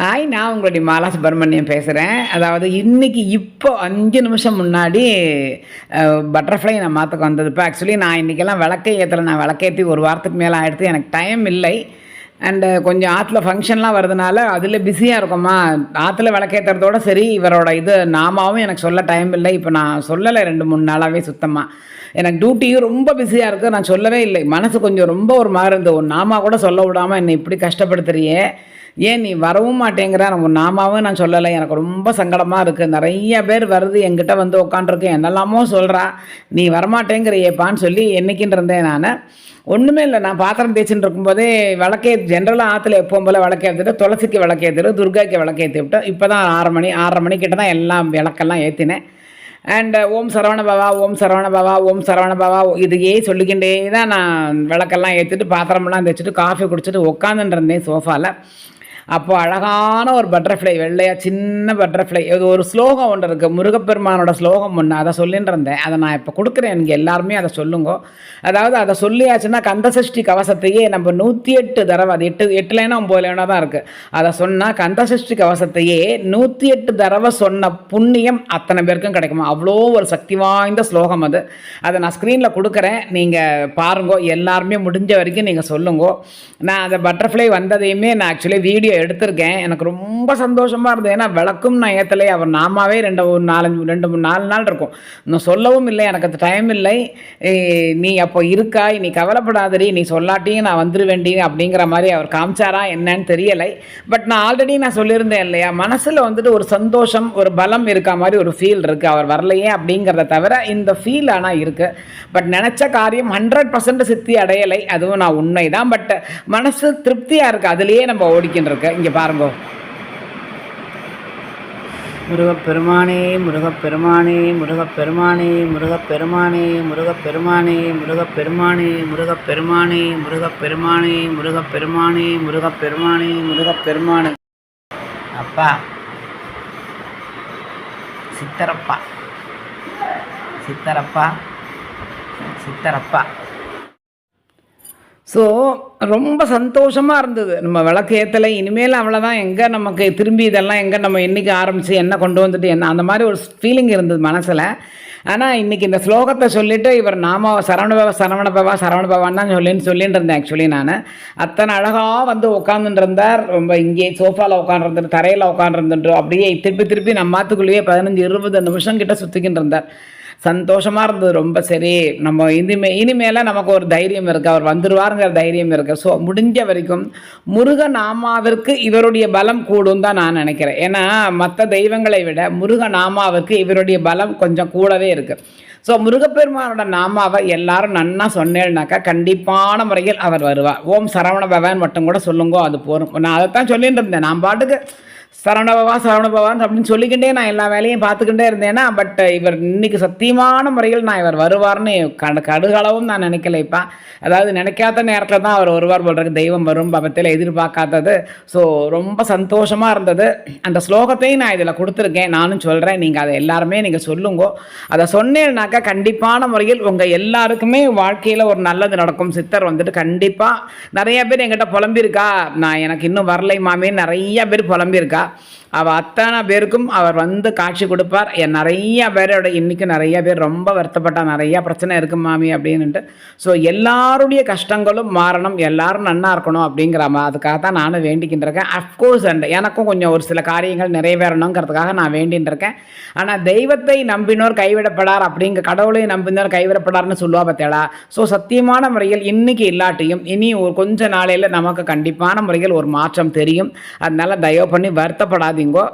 Hi நான் உங்களுடைய மாலா சுப்பிரமணியம் பேசுகிறேன் அதாவது இன்னைக்கு இப்போ அஞ்சு நிமிஷம் முன்னாடி பட்டர்ஃப்ளை நான் மாற்றுக்கு வந்ததுப்போ. ஆக்சுவலி நான் இன்றைக்கெல்லாம் விளக்கை ஏற்றலை நான் விளக்கேற்றி ஒரு வாரத்துக்கு மேலே ஆகிடுது எனக்கு டைம் இல்லை. அண்டு கொஞ்சம் ஆற்றுல ஃபங்க்ஷன்லாம் வரதுனால அதில் பிஸியாக இருக்குமா? ஆற்றுல விளக்கேற்றுறதோட சரி இவரோட இது நாமாவும் எனக்கு சொல்ல டைம் இல்லை. இப்போ நான் சொல்லலை ரெண்டு மூணு நாளாகவே சுத்தமாக எனக்கு டியூட்டியும் ரொம்ப பிஸியாக இருக்குது நான் சொல்லவே இல்லை. மனசு கொஞ்சம் ரொம்ப ஒரு மாதிரி இருந்தது. உன் நாமா கூட சொல்ல விடாமல் என்னை இப்படி கஷ்டப்படுத்துறியே. ஏன் நீ வரவும் மாட்டேங்கிற? உன் நாமாவும் நான் சொல்லலை. எனக்கு ரொம்ப சங்கடமாக இருக்குது நிறைய பேர் வருது என்கிட்ட வந்து உட்காண்ட்ருக்கு என்னெல்லாமோ சொல்கிறா நீ வரமாட்டேங்கிறியேப்பான்னு சொல்லி என்னைக்குன்னு இருந்தேன் நான். ஒன்றுமே இல்லை. நான் பாத்திரம் தேய்ச்சின்னு இருக்கும்போதே விளக்கே ஜென்ரலாக ஆற்றுல எப்போவும் போல் விளக்கேற்றிட்டு துளசிக்கு விளக்கேற்றிட்டு துர்காய்க்கு விளக்கேற்றி விட்டு இப்போ தான் ஆறு மணி ஆறரை மணிக்கிட்ட தான் எல்லாம் விளக்கெல்லாம் ஏற்றினேன் அண்ட் uh, ஓம் சரவண பவா ஓம் சரவண பவா ஓம் சரவண பவா இதையே சொல்லிக்கிட்டே தான் நான் விளக்கெல்லாம் ஏற்றிட்டு பாத்திரமெல்லாம் தைச்சிட்டு காஃபி குடிச்சிட்டு உட்காந்துருந்தேன் சோஃபாவில் அப்போ அழகான ஒரு பட்டர்ஃப்ளை வெள்ளையா சின்ன பட்டர்ஃப்ளை இது ஒரு ஸ்லோகம் ஒன்று இருக்குது முருகப்பெருமானோட ஸ்லோகம் ஒன்று அதை சொல்லின்னு இருந்தேன் அதை நான் இப்போ கொடுக்குறேன். எனக்கு எல்லாருமே அதை சொல்லுங்க. அதாவது அதை சொல்லியாச்சுன்னா கந்தசஷ்டி கவசத்தையே நம்ம நூற்றி எட்டு தடவை அது எட்டு எட்டு லைனா ஒம்பது லைனா தான் இருக்குது அதை சொன்னால் கந்தசஷ்டி கவசத்தையே நூற்றி எட்டு தடவை சொன்ன புண்ணியம் அத்தனை பேருக்கும் கிடைக்குமா? அவ்வளோ ஒரு சக்தி வாய்ந்த ஸ்லோகம் அது. அதை நான் ஸ்க்ரீனில் கொடுக்குறேன். நீங்கள் பாருங்க. எல்லாருமே முடிஞ்ச வரைக்கும் நீங்கள் சொல்லுங்க. நான் அந்த பட்டர்ஃப்ளை வந்ததையுமே நான் ஆக்சுவலி வீடியோ எடுத்திருக்கேன். எனக்கு ரொம்ப சந்தோஷமாக இருந்தது. ஏன்னா விளக்கும் நான் ஏற்றலை அவர் நாமாவே ரெண்டு ஒரு நாலஞ்சு ரெண்டு மூணு நாலு நாள் இருக்கும். இன்னும் சொல்லவும் இல்லை. எனக்கு அது டைம் இல்லை. நீ அப்போ இருக்காய். நீ கவலைப்படாதடி. நீ சொல்லாட்டியும் நான் வந்துருவேண்டி அப்படிங்கிற மாதிரி அவர் காமிச்சாரா என்னன்னு தெரியலை. பட் நான் ஆல்ரெடி நான் சொல்லியிருந்தேன் இல்லையா? மனசில் வந்துட்டு ஒரு சந்தோஷம் ஒரு பலம் இருக்கா மாதிரி ஒரு ஃபீல் இருக்குது அவர் வரலையே அப்படிங்கிறத தவிர இந்த ஃபீல் ஆனால் இருக்குது பட் நினச்ச காரியம் ஹண்ட்ரட் பர்சன்ட் சித்தி அடையலை. அதுவும் நான் உண்மை தான் பட் மனசு திருப்தியாக இருக்குது அதுலேயே நம்ம ஓடிக்கின்னு இருக்கு. இங்கே பாருங்க முருகப்பெருமானே முருகப்பெருமானே முருகப்பெருமானே முருகப்பெருமானே முருகப்பெருமானே முருகப்பெருமானே முருகப்பெருமானே முருகப்பெருமானே முருகப்பெருமானே முருகப்பெருமானே முருகப்பெருமானே அப்பா சித்தரப்பா சித்தரப்பா சித்தரப்பா ஸோ ரொம்ப சந்தோஷமாக இருந்தது. நம்ம விளக்கு ஏற்றலை இனிமேல் அவ்வளோதான் எங்கே நமக்கு திரும்பி இதெல்லாம் எங்கே நம்ம என்றைக்கு ஆரம்பித்து என்ன கொண்டு வந்துட்டு என்ன அந்த மாதிரி ஒரு ஃபீலிங் இருந்தது மனசில். ஆனால் இன்றைக்கி இந்த ஸ்லோகத்தை சொல்லிவிட்டு இவர் நாம சரவணபவா சரவணபவா சரவணபவான்னு தான் சொல்லின்னு சொல்லிட்டு இருந்தேன் ஆக்சுவலி நான். அத்தனை அழகாக வந்து உட்காந்துட்டு இருந்தார். ரொம்ப இங்கே சோஃபாவில் உட்காந்துருந்துட்டு தரையில் உட்காந்துருந்துட்டு அப்படியே திருப்பி திருப்பி நம்ம மாத்துக்குள்ளேயே பதினஞ்சு இருபது நிமிஷம் கிட்ட சுற்றிக்கிட்டு இருந்தார். சந்தோஷமாக இருந்தது. ரொம்ப சரி நம்ம இனிமே இனிமேலாம் நமக்கு ஒரு தைரியம் இருக்குது அவர் வந்துடுவாருங்கிற தைரியம் இருக்குது ஸோ முடிஞ்ச வரைக்கும் முருகநாமாவிற்கு இவருடைய பலம் கூடும் தான் நான் நினைக்கிறேன். ஏன்னா மற்ற தெய்வங்களை விட முருகநாமாவிற்கு இவருடைய பலம் கொஞ்சம் கூடவே இருக்குது ஸோ முருகப்பெருமானோட நாமாவை எல்லாரும் நன்னா சொன்னேன்னாக்கா கண்டிப்பான முறையில் அவர் வருவார். ஓம் சரவண பவன் மட்டும் கூட சொல்லுங்கோ அது போகும் நான் அதைத்தான் சொல்லிட்டு இருந்தேன். நான் பாட்டுக்கு சரவணபவா சரவணபவான் அப்படின்னு சொல்லிக்கிட்டே நான் எல்லா வேலையும் பார்த்துக்கிட்டே இருந்தேன்னா பட் இவர் இன்னைக்கு சத்தியமான முறையில் நான் இவர் வருவார்னு கடு கடுகளவும் நான் நினைக்கலைப்பா அதாவது நினைக்காத நேரத்தில் தான் அவர் வருவார் போடுறதுக்கு தெய்வம் வரும் பபத்தில் எதிர்பார்க்காதது. ஸோ ரொம்ப சந்தோஷமாக இருந்தது. அந்த ஸ்லோகத்தையும் நான் இதில் கொடுத்துருக்கேன். நானும் சொல்கிறேன் நீங்கள் அதை எல்லாருமே நீங்கள் சொல்லுங்க. அதை சொன்னேன்னாக்கா கண்டிப்பான முறையில் உங்கள் எல்லாருக்குமே வாழ்க்கையில் ஒரு நல்லது நடக்கும். சித்தர் வந்துட்டு கண்டிப்பாக நிறைய பேர் எங்கிட்ட புலம்பியிருக்கா. நான் எனக்கு இன்னும் வரலை மாமே. நிறைய பேர் புலம்பியிருக்கா. trabalhar அவள் அத்தனை பேருக்கும் அவர் வந்து காட்சி கொடுப்பார். என் நிறைய பேரோட இன்றைக்கும் நிறைய பேர் ரொம்ப வருத்தப்பட்டா நிறையா பிரச்சனை இருக்குது மாமி அப்படின்னுட்டு. ஸோ எல்லாருடைய கஷ்டங்களும் மாறணும் எல்லாரும் நன்னா இருக்கணும் அப்படிங்கிற அதுக்காக தான் நானும் வேண்டிக்கிட்டு இருக்கேன். அஃப்கோர்ஸ் அண்ட் எனக்கும் கொஞ்சம் ஒரு சில காரியங்கள் நிறைவேறணுங்கிறதுக்காக நான் வேண்டின்னு இருக்கேன். ஆனால் தெய்வத்தை நம்பினோர் கைவிடப்படார் அப்படிங்கிற கடவுளை நம்பினோர் கைவிடப்படார்னு சொல்லுவா பார்த்தேடா ஸோ சத்தியமான முறையில் இன்றைக்கி இல்லாட்டியும் இனி ஒரு கொஞ்ச நாளையில் நமக்கு கண்டிப்பான முறையில் ஒரு மாற்றம் தெரியும். அதனால் தயவு பண்ணி வருத்தப்படாது வருத்தப்படாதீங்கோ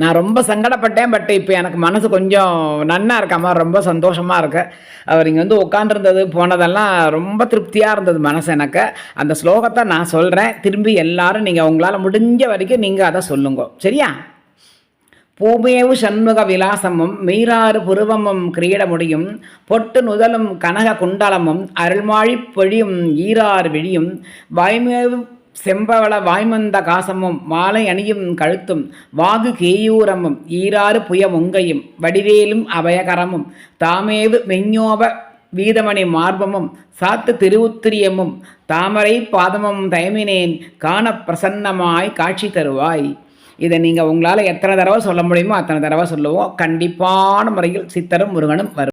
நான் ரொம்ப சங்கடப்பட்டேன் பட் இப்போ எனக்கு மனசு கொஞ்சம் நன்னா இருக்காம ரொம்ப சந்தோஷமாக இருக்கு. அவர் இங்கே வந்து உட்காண்டிருந்தது போனதெல்லாம் ரொம்ப திருப்தியாக இருந்தது மனசு எனக்கு. அந்த ஸ்லோகத்தை நான் சொல்கிறேன் திரும்பி எல்லாரும் நீங்கள் உங்களால் முடிஞ்ச வரைக்கும் நீங்கள் அதை சொல்லுங்க. சரியா? பூமேவு சண்முக விலாசமும் மீராறு புருவமும் கிரீட முடியும். பொட்டு நுதலும் கனக குண்டலமும் அருள்மாழி பொழியும் ஈராறு விழியும். வாய்மேவு செம்பவள வாய்மந்த காசமும் மாலை அணியும் கழுத்தும் வாகு கேயூரமும் ஈராறு புயமுங்கையும் வடிவேலும் அபயகரமும் தாமேவு மெஞ்ஞோப வீதமணி மார்பமும் சாத்து திருவுத்திரியமும் தாமரை பாதமும் தயமினேன் காண பிரசன்னமாய் காட்சி தருவாய். இதை நீங்கள் உங்களால் எத்தனை தடவை சொல்ல முடியுமோ அத்தனை தடவை சொல்லுவோம். கண்டிப்பான முறையில் சித்தரும் முருகனும் வரும்